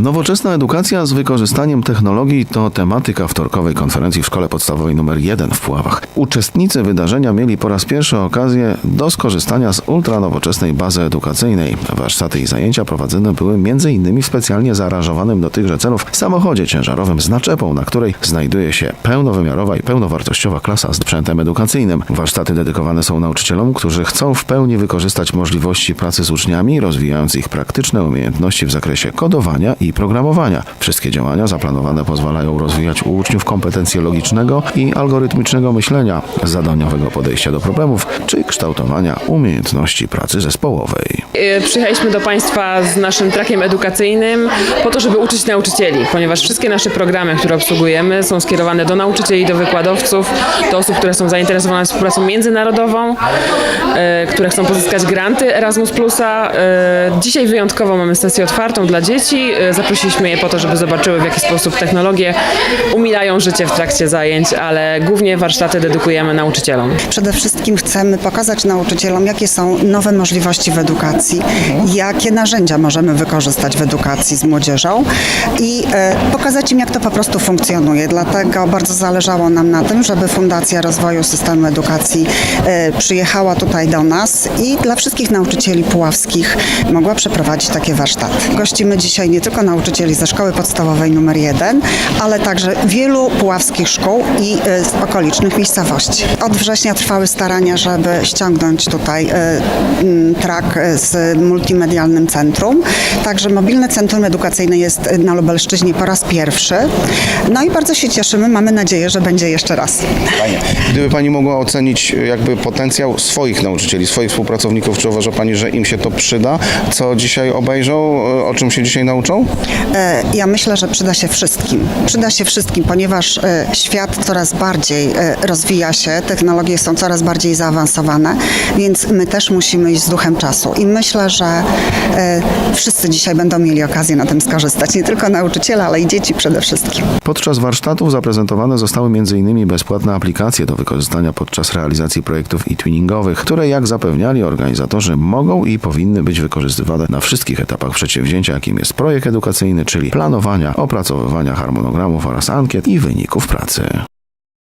Nowoczesna edukacja z wykorzystaniem technologii to tematyka wtorkowej konferencji w Szkole Podstawowej nr 1 w Puławach. Uczestnicy wydarzenia mieli po raz pierwszy okazję do skorzystania z ultranowoczesnej bazy edukacyjnej. Warsztaty i zajęcia prowadzone były m.in. w specjalnie zaaranżowanym do tychże celów samochodzie ciężarowym z naczepą, na której znajduje się pełnowymiarowa i pełnowartościowa klasa z sprzętem edukacyjnym. Warsztaty dedykowane są nauczycielom, którzy chcą w pełni wykorzystać możliwości pracy z uczniami, rozwijając ich praktyczne umiejętności w zakresie kodowania i programowania. Wszystkie działania zaplanowane pozwalają rozwijać u uczniów kompetencje logicznego i algorytmicznego myślenia, zadaniowego podejścia do problemów czy kształtowania umiejętności pracy zespołowej. E, Przyjechaliśmy do Państwa z naszym trakiem edukacyjnym po to, żeby uczyć nauczycieli, ponieważ wszystkie nasze programy, które obsługujemy, są skierowane do nauczycieli, do wykładowców, do osób, które są zainteresowane współpracą międzynarodową, e, które chcą pozyskać granty Erasmus+. E, Dzisiaj wyjątkowo mamy sesję otwartą dla dzieci. Zaprosiliśmy je po to, żeby zobaczyły, w jaki sposób technologie umilają życie w trakcie zajęć, ale głównie warsztaty dedykujemy nauczycielom. Przede wszystkim chcemy pokazać nauczycielom, jakie są nowe możliwości w edukacji, jakie narzędzia możemy wykorzystać w edukacji z młodzieżą i e, pokazać im, jak to po prostu funkcjonuje. Dlatego bardzo zależało nam na tym, żeby Fundacja Rozwoju Systemu Edukacji e, przyjechała tutaj do nas i dla wszystkich nauczycieli puławskich mogła przeprowadzić takie warsztaty. Gościmy dzisiaj nie tylko nauczycieli ze szkoły podstawowej numer 1, ale także wielu puławskich szkół i e, okolicznych miejscowości. Od września trwały starania, żeby ściągnąć tutaj e, trak e, z multimedialnym centrum. Także mobilne centrum edukacyjne jest na Lubelszczyźnie po raz pierwszy. No i bardzo się cieszymy. Mamy nadzieję, że będzie jeszcze raz. Fajnie. Gdyby Pani mogła ocenić jakby potencjał swoich nauczycieli, swoich współpracowników, czy uważa Pani, że im się to przyda? Co dzisiaj obejrzą? O czym się dzisiaj nauczą? E, Ja myślę, że przyda się wszystkim. Przyda się wszystkim, ponieważ e, świat coraz bardziej e, rozwija się, technologie są coraz bardziej zaawansowane, więc my też musimy iść z duchem czasu. I myślę, że e, wszyscy dzisiaj będą mieli okazję na tym skorzystać. Nie tylko nauczyciele, ale i dzieci przede wszystkim. Podczas warsztatów zaprezentowane zostały m.in. bezpłatne aplikacje do wykorzystania podczas realizacji projektów e-twinningowych, które jak zapewniali organizatorzy mogą i powinny być wykorzystywane na wszystkich etapach przedsięwzięcia, jakim jest projekt edukacyjny, czyli planowania, opracowywania harmonogramów oraz ankiet i wyników pracy.